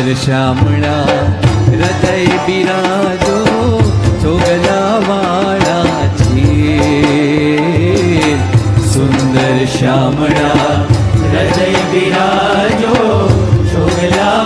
શ્યામળા હૃદય બિરાજો ચોગલા વાળા છે સુંદર શ્યામળા હૃદય બિરાજો ચોગલા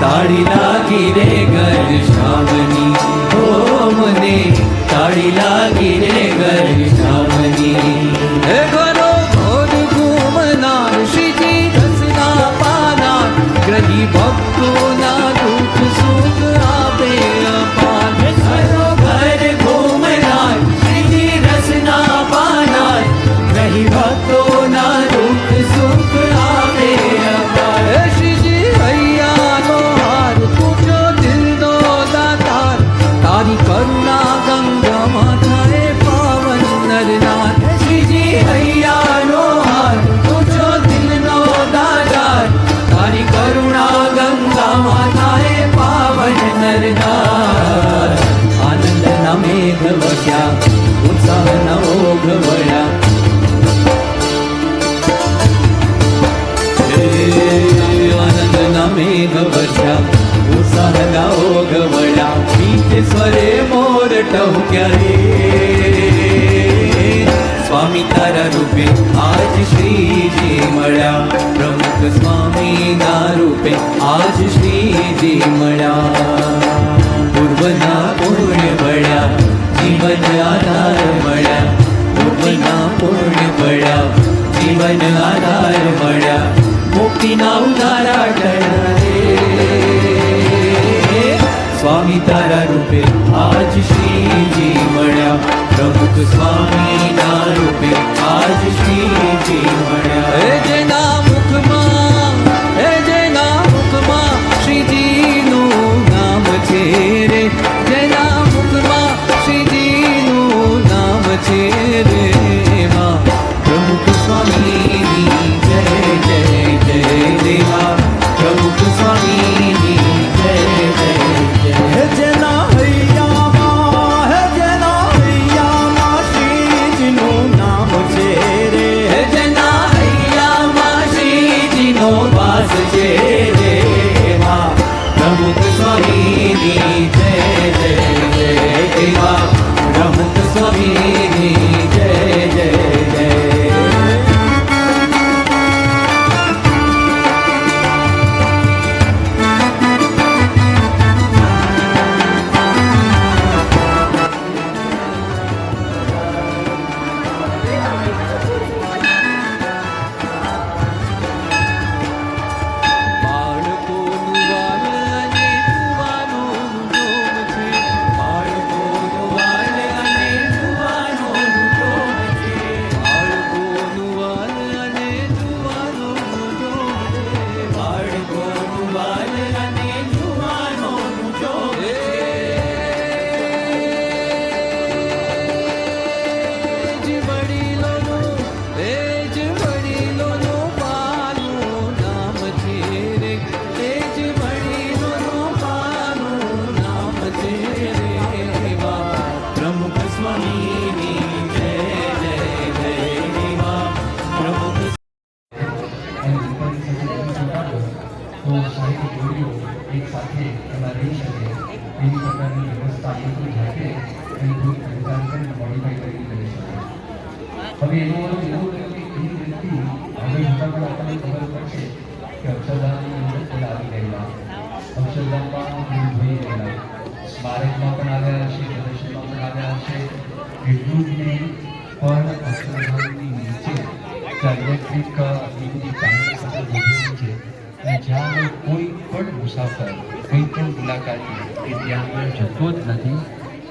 તાળી લાગી રે ઘર શામની ઓ મને. તાળી લાગી પીઠ સ્વરે મોર ટહુક્યા રે સ્વામી તારા રૂપે આજ શ્રીજી મળ્યા પ્રમુખ સ્વામીના રૂપે આજ શ્રીજી મળ્યા પૂર્વના પુણ્ય મળ્યા જીવન આધાર મળ્યા પૂર્વના પુણ્ય મળ્યા જીવન આધાર મળ્યા મુક્તિના ઉધારા ટળ્યા રે સ્વામી તારા રૂપે આજ શ્રીજી મળ્યા. પ્રમુખ સ્વામીના રૂપે આજ શ્રીજી મળ્યા. હે જેના મુખમાં હે જેના મુખમાં શ્રીજીનું નામ છે રે. જેના મુખમાં શ્રીજીનું નામ છે રે પ્રમુખ સ્વામીની જય જય જય દેવા. એવી પ્રકારની વ્યવસ્થા તો જાતે એની થોડી ખરીદારી કરીને મોડિફાઈ કરી કરી શકે. હવે એનો અર્થ એવો થયો કે એ વ્યક્તિ આગળ જતાં પણ આપણને ખબર પડશે કે અક્ષરધામની અંદર પેલા આવી ગયેલા. અક્ષરધામમાં જોઈ ગયેલા સ્મારકમાં પણ આવ્યા હશે, પ્રદર્શનમાં પણ આવ્યા હશે. એટલું જ નહીં, પણ અક્ષરધામની નીચે ત્યાં ઇલેક્ટ્રિક એ બધી છે જ્યાં કોઈ પણ મુસાફર, કોઈ પણ મુલાકાતી એ ત્યાં આગળ જતો જ નથી,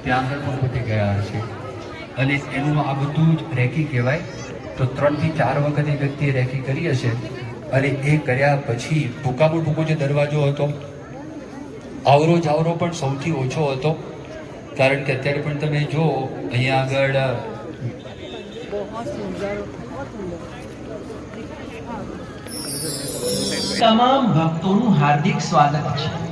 ત્યાં આગળ પણ પોતે ગયા હશે. અને એનું આ બધું જ રેકી કહેવાય. તો ત્રણથી ચાર વખત એ વ્યક્તિએ રેકી કરી હશે અને એ કર્યા પછી ટૂંકામાં ટૂંકો જે દરવાજો હતો, આવરો જાવરો પણ સૌથી ઓછો હતો. કારણ કે અત્યારે પણ તમે જો, અહીંયા આગળ તમામ ભક્તોનું હાર્દિક સ્વાગત છે.